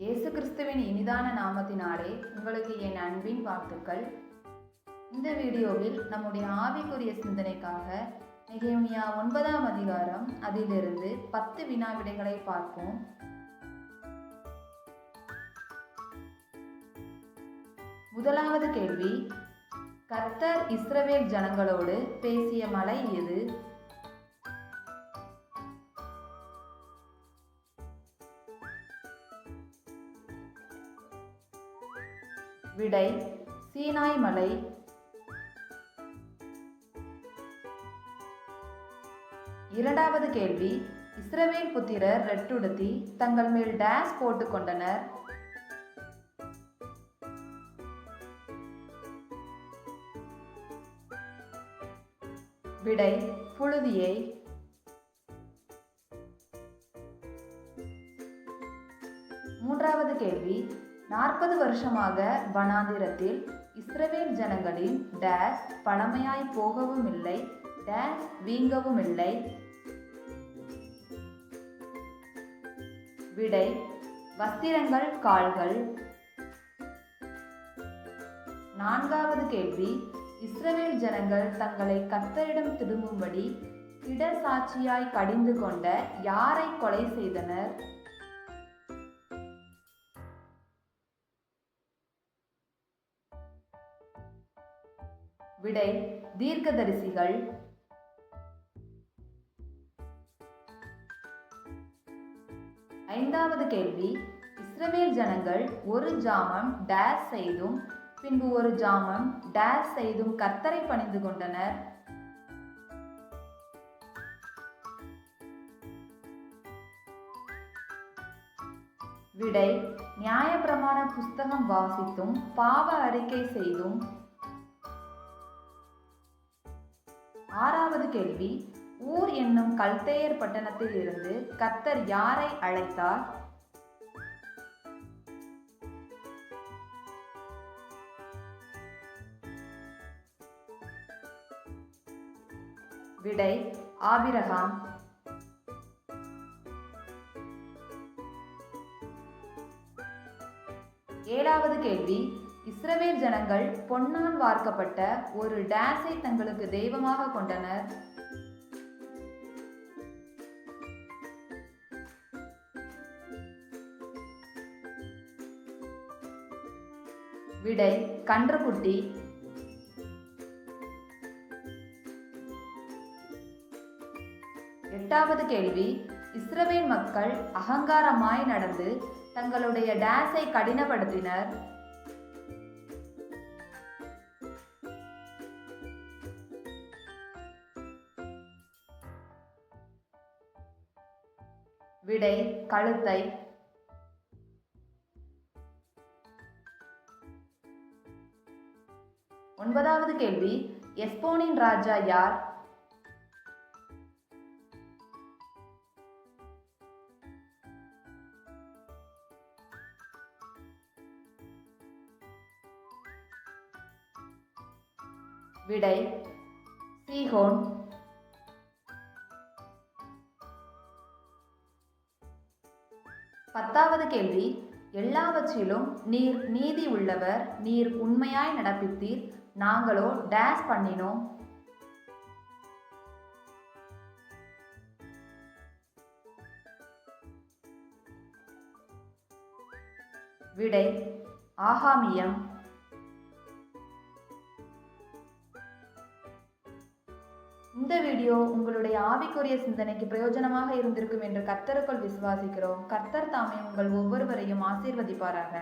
இயேசு கிறிஸ்துவின் இனிதான நாமத்தினாலே உங்களுக்கு என் அன்பின் வாழ்த்துக்கள். இந்த வீடியோவில் நம்முடைய ஆவிக்குரிய சிந்தனைக்காக நிகேமியா ஒன்பதாம் அதிகாரம் அதிலிருந்து பத்து வினாவிடைகளை பார்ப்போம். முதலாவது கேள்வி கர்த்தர் இஸ்ரவேல் ஜனங்களோடு பேசிய மலை எது? விடை சீனாய் மலை. இரண்டாவது கேள்வி இஸ்ரவேல் புத்திரர் ரெட்டுடுத்தி தங்கள் மேல் டேஸ் போட்டுக் கொண்டனர். விடை புழுதியை. மூன்றாவது கேள்வி நாற்பது வருஷமாக வனாந்திரத்தில் இஸ்ரவேல் ஜனங்களின் டேஸ் பழமையாய் போகவும் இல்லை டேஸ் வீங்கவும் இல்லை விடை வஸ்திரங்கள் கால்கள். நான்காவது கேள்வி இஸ்ரவேல் ஜனங்கள் தங்களை கத்தரிடம் திரும்பும்படி இடர் சாட்சியாய் கடிந்து கொண்ட யாரை கொலை செய்தனர்? விடை தீர்க்கதரிசிகள். ஐந்தாவது கேள்வி. இஸ்ரவேல் ஜனங்கள் ஒரு ஜாமம் டேஸ் செய்தும் பின்பு ஒரு ஜாமம் டேஸ் செய்தும் கத்தரை பணிந்து கொண்டனர். விடை நியாயப்பிரமாண புஸ்தகம் வாசித்தும் பாவ அறிக்கை செய்தும் ஆறாவது கேள்வி ஊர் என்னும் கல்தேயர் பட்டணத்தில் இருந்து கத்தர் யாரை அழைத்தார்? விடை ஆபிரகாம். ஏழாவது கேள்வி இஸ்ரவேல் ஜனங்கள் பொன்னால் வார்க்கப்பட்ட ஒரு டேஸை தங்களுக்கு தெய்வமாக கொண்டனர். விடை கன்றுக்குட்டி. எட்டாவது கேள்வி இஸ்ரவேல் மக்கள் அகங்காரமாய் நடந்து தங்களுடைய டேஸை கடினப்படுத்தினர். விடை கழுத்தை. ஒன்பதாவது கேள்வி எஸ்போனின் ராஜா யார்? விடை சீஹோன் பத்தாவது கேள்வி எல்லாவற்றிலும் நீர் நீதி உள்ளவர் நீர் உண்மையாய் நடப்பித்தீர் நாங்களோ டேஸ் பண்ணினோம். விடை ஆகாமியம் இந்த வீடியோ உங்களுடைய ஆவிக்குரிய சிந்தனைக்கு பிரயோஜனமாக இருந்திருக்கும் என்று கர்த்தருக்குள் விசுவாசிக்கிறோம். கர்த்தர் தாமே உங்கள் ஒவ்வொருவரையும் ஆசீர்வதிப்பாராக.